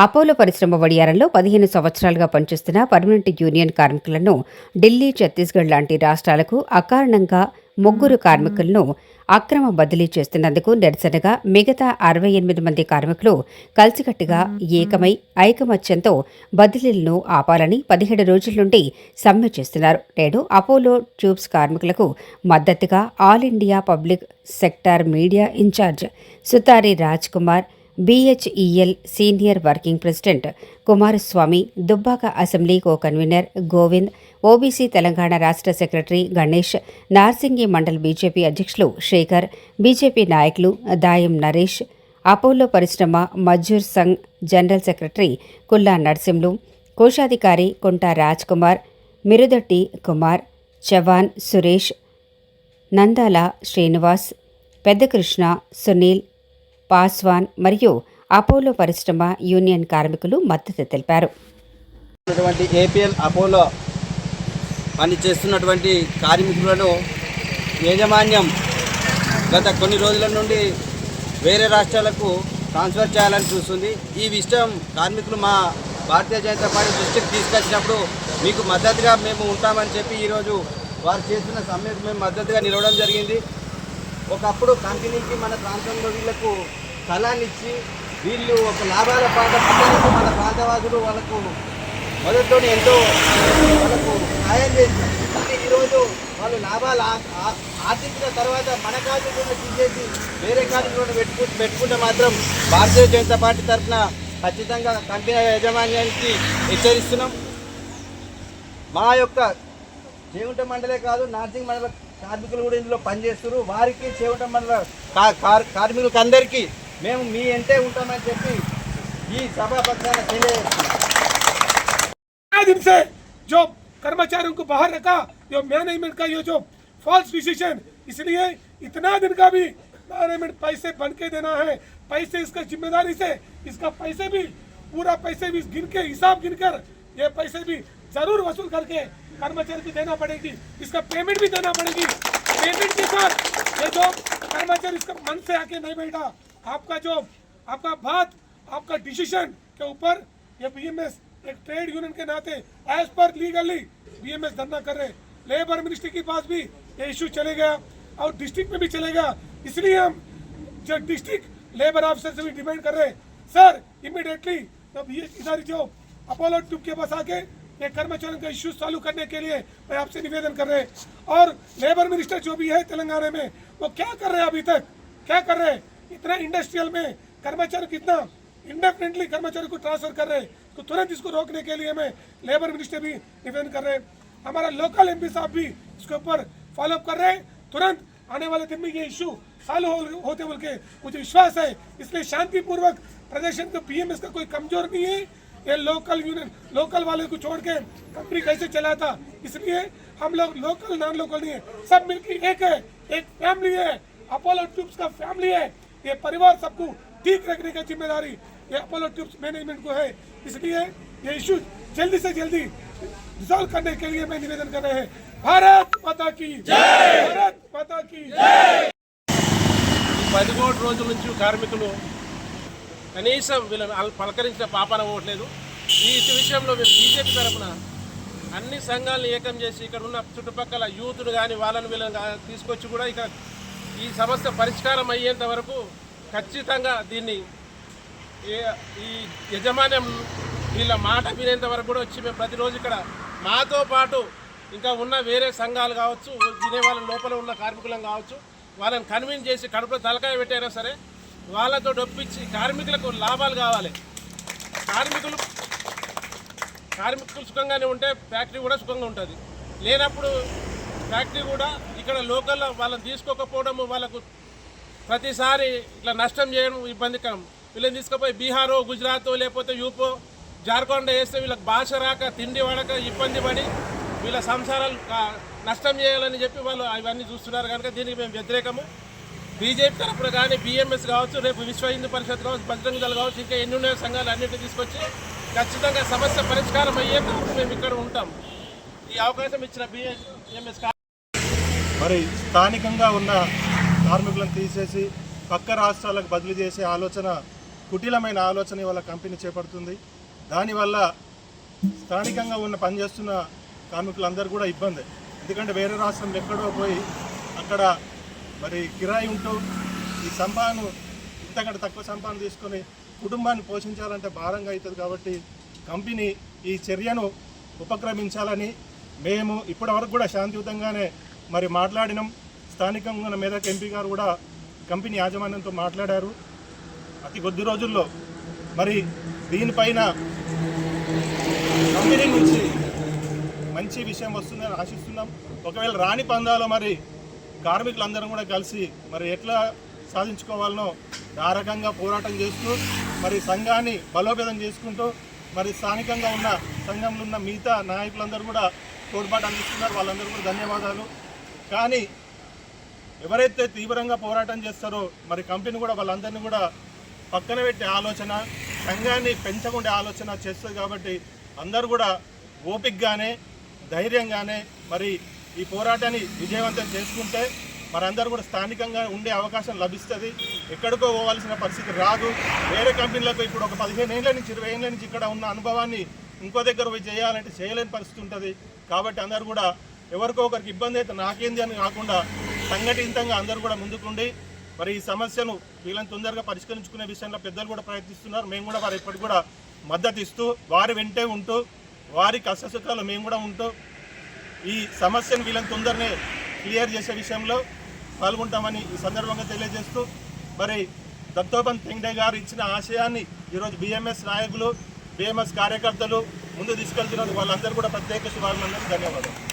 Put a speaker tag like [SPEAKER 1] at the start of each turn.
[SPEAKER 1] Apollo పరిశ్రమ వడియారంలో పదిహేను సంవత్సరాలుగా పనిచేస్తున్న పర్మనెంట్ యూనియన్ కార్మికులను ఢిల్లీ ఛత్తీస్గఢ్ లాంటి రాష్ట్రాలకు అకారణంగా ముగ్గురు కార్మికులను అక్రమ బదిలీ చేస్తున్నందుకు నిరసనగా మిగతా అరవై ఎనిమిది మంది కార్మికులు కలిసికట్టుగా ఏకమై ఐకమత్యంతో బదిలీలను ఆపాలని పదిహేడు రోజుల నుండి సమ్మె చేస్తున్నారు. నేడు అపోలో ట్యూబ్స్ కార్మికులకు మద్దతుగా all India public sector media incharge Sutari Raj Kumar BHEL senior working president Kumaraswamy Dubbaka assembly co convener Govind OBC Telangana రాష్ట్ర సెక్రటరీ గణేష్ నార్సింగి మండల్ బీజేపీ అధ్యక్షులు శేఖర్ బీజేపీ నాయకులు దాయం నరేష్ అపోలో పరిశ్రమ మజ్జూర్ సంఘ్ జనరల్ సెక్రటరీ కుల్లా నర్సింలు కోశాధికారి కుంటా రాజ్ కుమార్ మిరుదొట్టి కుమార్ చవాన్ సురేష్ నందాల శ్రీనివాస్ పెద్దకృష్ణ సునీల్ పాస్వాన్ మరియు అపోలో పరిశ్రమ యూనియన్ కార్మికులు మద్దతు తెలిపారు.
[SPEAKER 2] ఉన్నటువంటి ఏపీఎల్ అపోలో పని చేస్తున్నటువంటి కార్మికులను యాజమాన్యం గత కొన్ని రోజుల నుండి వేరే రాష్ట్రాలకు ట్రాన్స్ఫర్ చేయాలని చూస్తుంది. ఈ విషయం కార్మికులు మా భారతీయ జనతా పార్టీ దృష్టికి తీసుకొచ్చినప్పుడు మీకు మద్దతుగా మేము ఉంటామని చెప్పి ఈరోజు వారు చేస్తున్న సమ్మెకు మేము మద్దతుగా నిలవడం జరిగింది. ఒకప్పుడు కంపెనీకి మన ప్రాంతంలో వీళ్ళకు స్థలాన్ని ఇచ్చి వీళ్ళు ఒక లాభాల పాట మన ప్రాంతవాసులు వాళ్ళకు మొదట్లో ఎంతో వాళ్ళకు సాయం చేశారు. కానీ ఈరోజు వాళ్ళు లాభాలు ఆ- ఆర్జించిన తర్వాత మన కార్మికులను తీసేసి వేరే కార్మికులను పెట్టుకు పెట్టుకుంటే మాత్రం భారతీయ జనతా పార్టీ తరఫున ఖచ్చితంగా కంపెనీ యాజమాన్యానికి హెచ్చరిస్తున్నాం. మా యొక్క చేగుంట మండలే కాదు నార్సింగ్ మండల కార్మికులు కూడా ఇందులో పనిచేస్తున్నారు. వారికి చేగుంట మండల కా- కార్- కార్మికులకు అందరికీ మేము మీ ఎంటే ఉంటామని చెప్పి ఈ సభాపక్షాన తెలియజేస్తున్నాం
[SPEAKER 3] इतना दिन से जो कर्मचारियों को बाहर रखा जो मैनेजमेंट का ये जो फॉल्स डिसीजन इसलिए इतना दिन का भी मैनेजमेंट पैसे बन के देना है पैसे इसका जिम्मेदारी से इसका पैसे भी पूरा पैसे भी गिन के हिसाब गिन कर ये पैसे भी जरूर वसूल करके कर्मचारी को देना पड़ेगी इसका पेमेंट भी देना पड़ेगी पेमेंट के साथ ये जो कर्मचारी इसका मन से आके नहीं बैठा आपका जो आपका बात, आपका डिसीज़न के ऊपर ये बीएमएस एक ट्रेड यूनियन के नाते एज पर लीगली बीएमएस धरना कर रहे लेबर मिनिस्ट्री के पास भी ये इशू चलेगा और डिस्ट्रिक्ट में भी चलेगा इसलिए हम जो डिस्ट्रिक्ट लेबर ऑफिसर से भी डिमांड कर रहे सर इमीडिएटली जब ये इधर जो अपोलो ट्यूब के पास आके ये कर्मचारियों का इश्यूज़ चालू करने के लिए मैं आपसे निवेदन कर रहे हैं। और लेबर मिनिस्टर जो भी है तेलंगाना में, वो क्या कर रहे हैं अभी तक? क्या कर रहे हैं? इतना इंडस्ट्रियल में कर्मचारी कितना इंडेफिनेटली कर्मचारी को ट्रांसफ़र कर रहे हैं तो तुरंत इसको रोकने के लिए मैं लेबर मिनिस्टर भी निवेदन कर रहे हैं। हमारा लोकल एमपी साहब भी इसके ऊपर फॉलोअप कर रहे हैं। तुरंत आने वाले दिन में ये इशू साल हो, होते बोल के मुझे विश्वास है। इसलिए शांतिपूर्वक प्रदर्शन तो पीएमएस का कोई कमज़ोर नहीं है। ये लोकल यूनियन लोकल वाले को छोड़ के कंपनी कैसे चला था? इसलिए हम लोग लोकल नॉन लोकल नहीं है सब मिलकर एक है एक फैमिली है। अपोलो ट्यूब्स का फैमिली है। ये परिवार सबको ठीक रखने की जिम्मेदारी ये अपोलो ट्यूब्स मैनेजमेंट को है इसलिए ये इशू जल्दी से जल्दी रिजॉल्व करने के लिए मैं निवेदन कर रहे हैं भारत माता की जय भारत माता की जय
[SPEAKER 4] ఈ పదిమూడు రోజుల నుంచి కార్మికులు కనీసం వీళ్ళని అల్- పలకరించిన పాపాన పోవట్లేదు ఈ ఇటు విషయంలో మేము బీజేపీ తరఫున అన్ని సంఘాలను ఏకం చేసి ఇక్కడ ఉన్న చుట్టుపక్కల యూతులు కానీ వాళ్ళని వీళ్ళని గా- తీసుకొచ్చి కూడా ఇక ఈ సమస్య పరిష్కారం అయ్యేంత వరకు ఖచ్చితంగా దీన్ని ఈ యజమాన్యం వీళ్ళ మాట వినేంత వరకు కూడా వచ్చి మేము ప్రతిరోజు ఇక్కడ మాతో పాటు ఇంకా ఉన్న వేరే సంఘాలు కావచ్చు వినే వాళ్ళ లోపల ఉన్న కార్మికులం కావచ్చు వాళ్ళని కన్విన్స్ చేసి కడుపులో తలకాయ పెట్టైనా సరే వాళ్ళతో డొప్పించి కార్మికులకు లాభాలు కావాలి. కార్మికులు కార్మికులు సుఖంగానే ఉంటే ఫ్యాక్టరీ కూడా సుఖంగా ఉంటుంది. లేనప్పుడు ఫ్యాక్టరీ కూడా ఇక్కడ లోకల్లో వాళ్ళని తీసుకోకపోవడము వాళ్ళకు ప్రతిసారి ఇట్లా నష్టం చేయడం ఇబ్బందికరం. వీళ్ళని తీసుకుపోయి బీహారో గుజరాత్ లేకపోతే యూపో జార్ఖండ్ వేస్తే వీళ్ళకి భాష రాక తిండి పడక ఇబ్బంది పడి వీళ్ళ సంసారాలు నష్టం చేయాలని చెప్పి వాళ్ళు అవన్నీ చూస్తున్నారు. కనుక దీనికి మేము వ్యతిరేకము. బీజేపీ తరఫున కానీ బీఎంఎస్ కావచ్చు రేపు విశ్వ హిందూ పరిషత్ కావచ్చు బజరంగ దళ కావచ్చు ఇంకా ఎన్ని ఉన్నాయో సంఘాలు అన్నింటినీ తీసుకొచ్చి ఖచ్చితంగా సమస్య పరిష్కారం అయ్యేంత మేము ఇక్కడ ఉంటాం. ఈ అవకాశం ఇచ్చిన బిఎంఎస్
[SPEAKER 5] మరి స్థానికంగా ఉన్న కార్మికులను తీసేసి పక్క రాష్ట్రాలకు బదిలీ చేసే ఆలోచన కుటిలమైన ఆలోచన ఇవాళ కంపెనీ చేపడుతుంది. దానివల్ల స్థానికంగా ఉన్న పనిచేస్తున్న కార్మికులందరూ కూడా ఇబ్బంది. ఎందుకంటే వేరే రాష్ట్రం ఎక్కడో పోయి అక్కడ మరి కిరాయి ఉంటూ ఈ సంపాదన ఇంతకంటే తక్కువ సంపాదన తీసుకొని కుటుంబాన్ని పోషించాలంటే భారంగా అవుతుంది కాబట్టి కంపెనీ ఈ చర్యను ఉపక్రమించాలని మేము ఇప్పటివరకు కూడా శాంతియుతంగానే మరి మాట్లాడినాం. స్థానికంగా ఉన్న మెదక్ ఎంపీ గారు కూడా కంపెనీ యాజమాన్యంతో మాట్లాడారు. అతి కొద్ది రోజుల్లో మరి దీనిపైన కంపెనీ నుంచి మంచి విషయం వస్తుందని ఆశిస్తున్నాం. ఒకవేళ రాని పందాలో మరి కార్మికులందరం కూడా కలిసి మరి ఎట్లా సాధించుకోవాలనో ఆ రకంగా పోరాటం చేస్తూ మరి సంఘాన్ని బలోపేతం చేసుకుంటూ మరి స్థానికంగా ఉన్న సంఘంలో ఉన్న మిగతా నాయకులందరూ కూడా తోడ్పాటు అందిస్తున్నారు. వాళ్ళందరూ కూడా ధన్యవాదాలు. కానీ ఎవరైతే తీవ్రంగా పోరాటం చేస్తారో మరి కంపెనీ కూడా వాళ్ళందరినీ కూడా పక్కన పెట్టే ఆలోచన సంఘాన్ని పెంచకుండా ఆలోచన చేస్తుంది కాబట్టి అందరూ కూడా ఓపికగానే ధైర్యంగానే మరి ఈ పోరాటాన్ని విజయవంతం చేసుకుంటే మరి అందరూ కూడా స్థానికంగా ఉండే అవకాశం లభిస్తుంది. ఎక్కడికో పోవాల్సిన పరిస్థితి రాదు. వేరే కంపెనీలకు ఇప్పుడు ఒక పదిహేను ఏళ్ళ నుంచి ఇరవై ఏళ్ళ నుంచి ఇక్కడ ఉన్న అనుభవాన్ని ఇంకో దగ్గర పోయి చేయాలంటే చేయలేని పరిస్థితి ఉంటుంది. కాబట్టి అందరూ కూడా ఎవరికో ఒకరికి ఇబ్బంది అయితే నాకేంది అని కాకుండా సంఘటితంగా అందరూ కూడా ముందుకుండి మరి ఈ సమస్యను వీళ్ళని తొందరగా పరిష్కరించుకునే విషయంలో పెద్దలు కూడా ప్రయత్నిస్తున్నారు. మేము కూడా వారు ఇప్పటికి కూడా మద్దతు ఇస్తూ వారి వెంటే ఉంటూ వారి కష్టసుఖాలు మేము కూడా ఉంటూ ఈ సమస్యను వీళ్ళని తొందరనే క్లియర్ చేసే విషయంలో పాల్గొంటామని ఈ సందర్భంగా తెలియజేస్తూ మరి దత్తోపంత్ తెంగ్డే గారు ఇచ్చిన ఆశయాన్ని ఈరోజు బిఎంఎస్ నాయకులు బిఎంఎస్ కార్యకర్తలు ముందు తీసుకెళ్తున్నందుకు వాళ్ళందరూ కూడా ప్రత్యేక శుభాభినందనలు ధన్యవాదాలు.